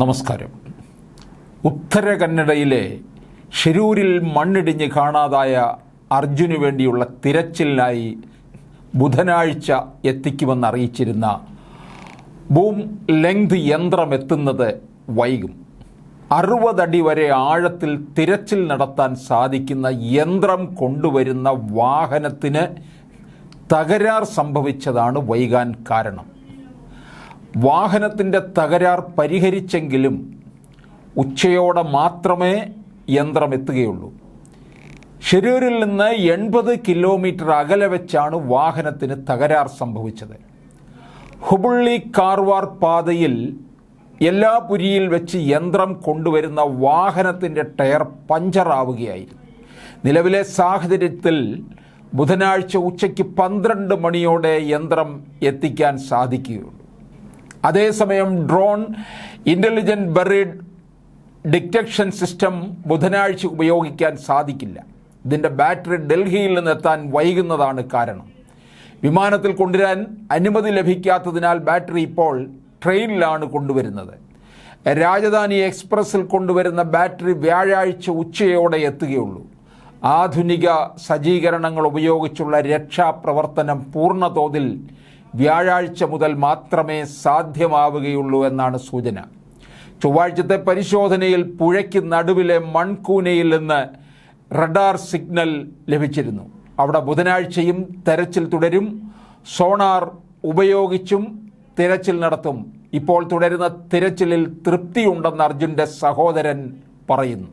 നമസ്കാരം. ഉത്തര കന്നഡയിലെ ഷിരൂരിൽ മണ്ണിടിഞ്ഞ് കാണാതായ അർജുനു വേണ്ടിയുള്ള തിരച്ചിലിനായി ബുധനാഴ്ച എത്തിക്കുമെന്ന് അറിയിച്ചിരുന്ന ബൂം ലെങ്ത് യന്ത്രം എത്തുന്നത് വൈകും. അറുപതടി വരെ ആഴത്തിൽ തിരച്ചിൽ നടത്താൻ സാധിക്കുന്ന യന്ത്രം കൊണ്ടുവരുന്ന വാഹനത്തിന് തകരാർ സംഭവിച്ചതാണ് വൈകാൻ കാരണം. വാഹനത്തിന്റെ തകരാർ പരിഹരിച്ചെങ്കിലും ഉച്ചയോടെ മാത്രമേ യന്ത്രം എത്തുകയുള്ളൂ ഷിരൂരിൽ നിന്ന് എൺപത് കിലോമീറ്റർ അകലെ വെച്ചാണ് വാഹനത്തിന് തകരാർ സംഭവിച്ചത്. ഹുബുള്ളി കാർവാർ പാതയിൽ എല്ലാപുരിയിൽ വെച്ച് യന്ത്രം കൊണ്ടുവരുന്ന വാഹനത്തിന്റെ ടയർ പഞ്ചറാവുകയായിരുന്നു നിലവിലെ സാഹചര്യത്തിൽ ബുധനാഴ്ച ഉച്ചയ്ക്ക് പന്ത്രണ്ട് മണിയോടെ യന്ത്രം എത്തിക്കാൻ സാധിക്കുകയുള്ളൂ. അതേസമയം drone intelligent buried detection system ബുധനാഴ്ച ഉപയോഗിക്കാൻ സാധിക്കില്ല. ഇതിന്റെ ബാറ്ററി ഡൽഹിയിൽ നിന്ന് എത്താൻ വൈകുന്നതാണ് കാരണം. വിമാനത്തിൽ കൊണ്ടുവരാൻ അനുമതി ലഭിക്കാത്തതിനാൽ ബാറ്ററി ഇപ്പോൾ ട്രെയിനിലാണ് കൊണ്ടുവരുന്നത്. രാജധാനി എക്സ്പ്രസ്സിൽ കൊണ്ടുവരുന്ന ബാറ്ററി വ്യാഴാഴ്ച ഉച്ചയോടെ എത്തുകയുള്ളൂ. ആധുനിക സജ്ജീകരണങ്ങൾ ഉപയോഗിച്ചുള്ള രക്ഷാപ്രവർത്തനം പൂർണതോതിൽ വ്യാഴാഴ്ച മുതൽ മാത്രമേ സാധ്യമാവുകയുള്ളൂ എന്നാണ് സൂചന. ചൊവ്വാഴ്ചത്തെ പരിശോധനയിൽ പുഴയ്ക്ക് നടുവിലെ മൺകൂനയിൽ നിന്ന് റഡാർ സിഗ്നൽ ലഭിച്ചിരുന്നു. അവിടെ ബുധനാഴ്ചയും തെരച്ചിൽ തുടരും. സോണാർ ഉപയോഗിച്ചും തിരച്ചിൽ നടത്തും. ഇപ്പോൾ തുടരുന്ന തിരച്ചിലിൽ തൃപ്തിയുണ്ടെന്ന് അർജുന്റെ സഹോദരൻ പറയുന്നു.